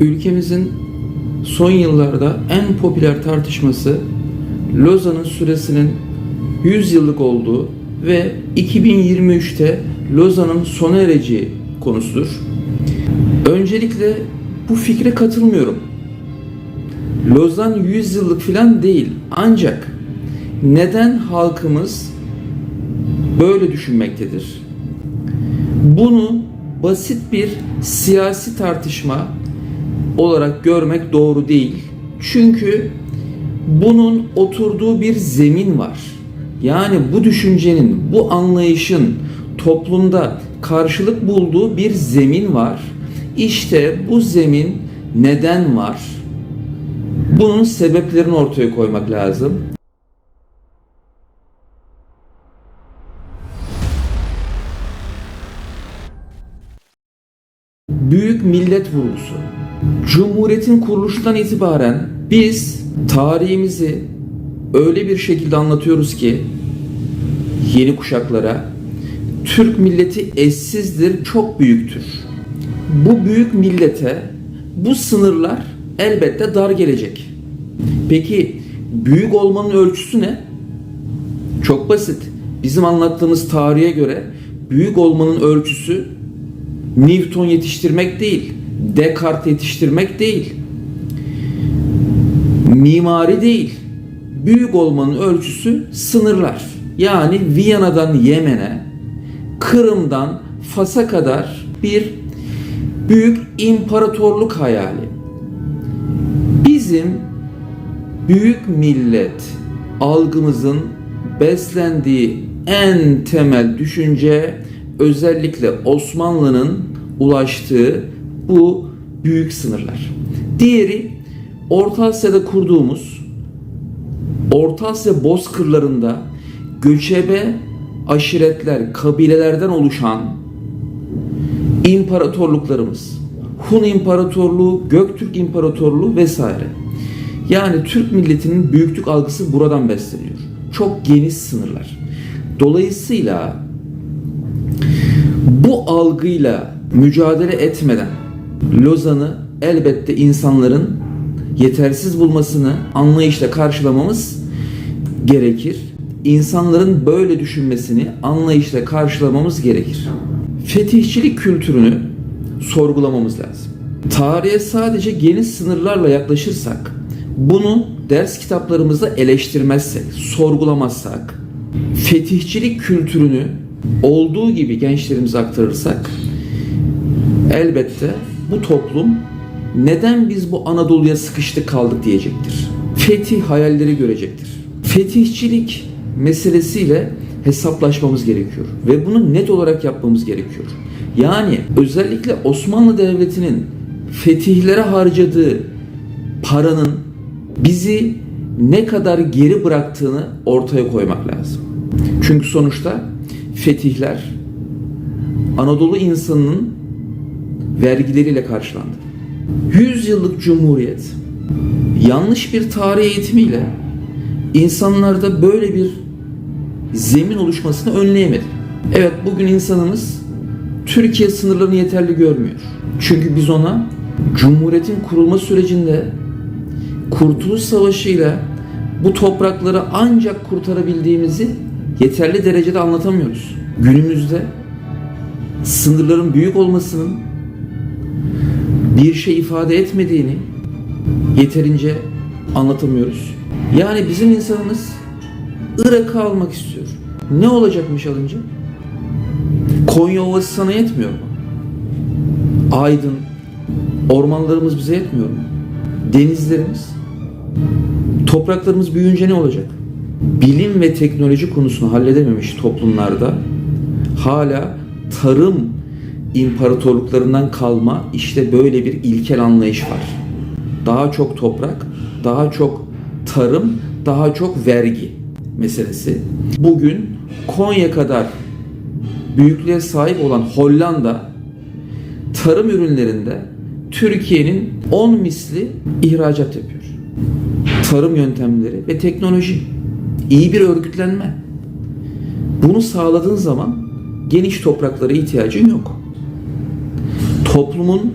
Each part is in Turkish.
Ülkemizin son yıllarda en popüler tartışması Lozan'ın süresinin 100 yıllık olduğu ve 2023'te Lozan'ın sona ereceği konusudur. Öncelikle bu fikre katılmıyorum. Lozan 100 yıllık falan değil. Ancak neden halkımız böyle düşünmektedir? Bunu basit bir siyasi tartışma olarak görmek doğru değil. Çünkü bunun oturduğu bir zemin var. Yani bu düşüncenin, bu anlayışın toplumda karşılık bulduğu bir zemin var. İşte bu zemin neden var? Bunun sebeplerini ortaya koymak lazım. Büyük millet vurgusu. Cumhuriyetin kuruluşundan itibaren biz tarihimizi öyle bir şekilde anlatıyoruz ki yeni kuşaklara Türk milleti eşsizdir, çok büyüktür. Bu büyük millete bu sınırlar elbette dar gelecek. Peki büyük olmanın ölçüsü ne? Çok basit. Bizim anlattığımız tarihe göre büyük olmanın ölçüsü Newton yetiştirmek değil, Descartes yetiştirmek değil, mimari değil. Büyük olmanın ölçüsü sınırlar. Yani Viyana'dan Yemen'e, Kırım'dan Fas'a kadar bir büyük imparatorluk hayali. Bizim büyük millet algımızın beslendiği en temel düşünce özellikle Osmanlı'nın ulaştığı bu büyük sınırlar. Diğeri Orta Asya'da kurduğumuz Orta Asya bozkırlarında göçebe aşiretler, kabilelerden oluşan imparatorluklarımız. Hun İmparatorluğu, Göktürk İmparatorluğu vesaire. Yani Türk milletinin büyüklük algısı buradan besleniyor. Çok geniş sınırlar. Dolayısıyla bu algıyla mücadele etmeden Lozan'ı elbette insanların yetersiz bulmasını anlayışla karşılamamız gerekir. İnsanların böyle düşünmesini anlayışla karşılamamız gerekir. Fetihçilik kültürünü sorgulamamız lazım. Tarihe sadece geniş sınırlarla yaklaşırsak, bunu ders kitaplarımızda eleştirmezsek, sorgulamazsak, fetihçilik kültürünü olduğu gibi gençlerimize aktarırsak elbette bu toplum neden biz bu Anadolu'ya sıkıştık kaldık diyecektir. Fetih hayalleri görecektir. Fetihçilik meselesiyle hesaplaşmamız gerekiyor ve bunu net olarak yapmamız gerekiyor. Yani özellikle Osmanlı Devleti'nin fetihlere harcadığı paranın bizi ne kadar geri bıraktığını ortaya koymak lazım. Çünkü sonuçta fetihler Anadolu insanının vergileriyle karşılandı. 100 yıllık cumhuriyet yanlış bir tarih eğitimiyle insanlarda böyle bir zemin oluşmasını önleyemedi. Evet bugün insanımız Türkiye sınırlarını yeterli görmüyor. Çünkü biz ona Cumhuriyet'in kurulma sürecinde Kurtuluş Savaşı ile bu toprakları ancak kurtarabildiğimizi yeterli derecede anlatamıyoruz. Günümüzde sınırların büyük olmasının bir şey ifade etmediğini yeterince anlatamıyoruz. Yani bizim insanımız Irak'ı almak istiyor. Ne olacakmış alınca? Konya Ovası sana yetmiyor mu? Aydın, ormanlarımız bize yetmiyor mu? Denizlerimiz, topraklarımız büyüyünce ne olacak? Bilim ve teknoloji konusunu halledememiş toplumlarda hala tarım imparatorluklarından kalma işte böyle bir ilkel anlayış var. Daha çok toprak, daha çok tarım, daha çok vergi meselesi. Bugün Konya kadar büyüklüğe sahip olan Hollanda tarım ürünlerinde Türkiye'nin 10 misli ihracat yapıyor. Tarım yöntemleri ve teknoloji, iyi bir örgütlenme. Bunu sağladığın zaman geniş topraklara ihtiyacın yok. Toplumun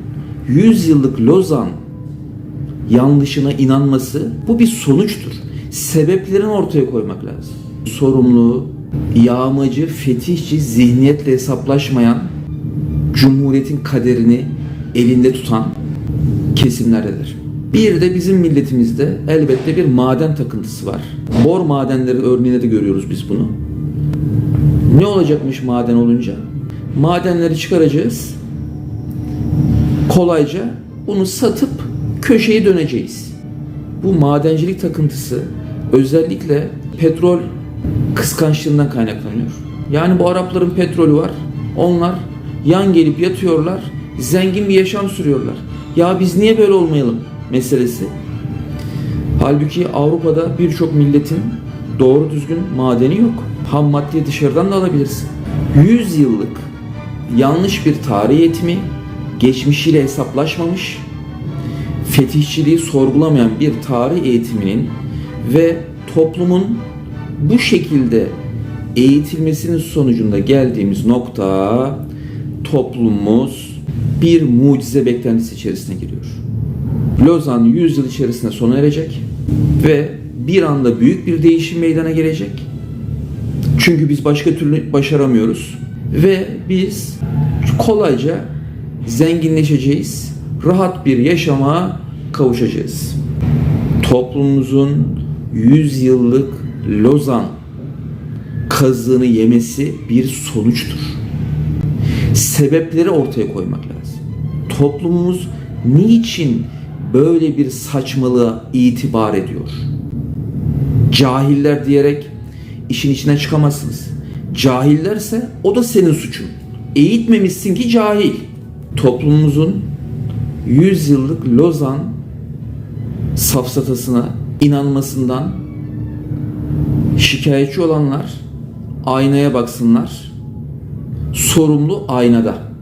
100 yıllık Lozan yanlışına inanması bu bir sonuçtur. Sebeplerini ortaya koymak lazım. Sorumluluğu yağmacı, fetihçi, zihniyetle hesaplaşmayan, Cumhuriyet'in kaderini elinde tutan kesimlerdedir. Bir de bizim milletimizde elbette bir maden takıntısı var. Bor madenleri örneğinde de görüyoruz biz bunu. Ne olacakmış maden olunca? Madenleri çıkaracağız. Kolayca bunu satıp köşeyi döneceğiz. Bu madencilik takıntısı özellikle petrol kıskançlığından kaynaklanıyor. Yani bu Arapların petrolü var. Onlar yan gelip yatıyorlar. Zengin bir yaşam sürüyorlar. Ya biz niye böyle olmayalım meselesi. Halbuki Avrupa'da birçok milletin doğru düzgün madeni yok. Ham maddeyi dışarıdan da alabilirsin. 100 yıllık yanlış bir tarih eğitimi, geçmişiyle hesaplaşmamış, fetihçiliği sorgulamayan bir tarih eğitiminin ve toplumun bu şekilde eğitilmesinin sonucunda geldiğimiz nokta toplumumuz bir mucize beklentisi içerisine giriyor. Lozan 100 yıl içerisinde sona erecek ve bir anda büyük bir değişim meydana gelecek. Çünkü biz başka türlü başaramıyoruz ve biz kolayca zenginleşeceğiz, rahat bir yaşama kavuşacağız. Toplumumuzun 100 yıllık Lozan kazığını yemesi bir sonuçtur. Sebepleri ortaya koymak lazım. Toplumumuz niçin böyle bir saçmalığa itibar ediyor? Cahiller diyerek işin içinden çıkamazsınız. Cahillerse o da senin suçun. Eğitmemişsin ki cahil. Toplumumuzun 100 yıllık Lozan safsatasına inanmasından şikayetçi olanlar aynaya baksınlar. Sorumlu aynada.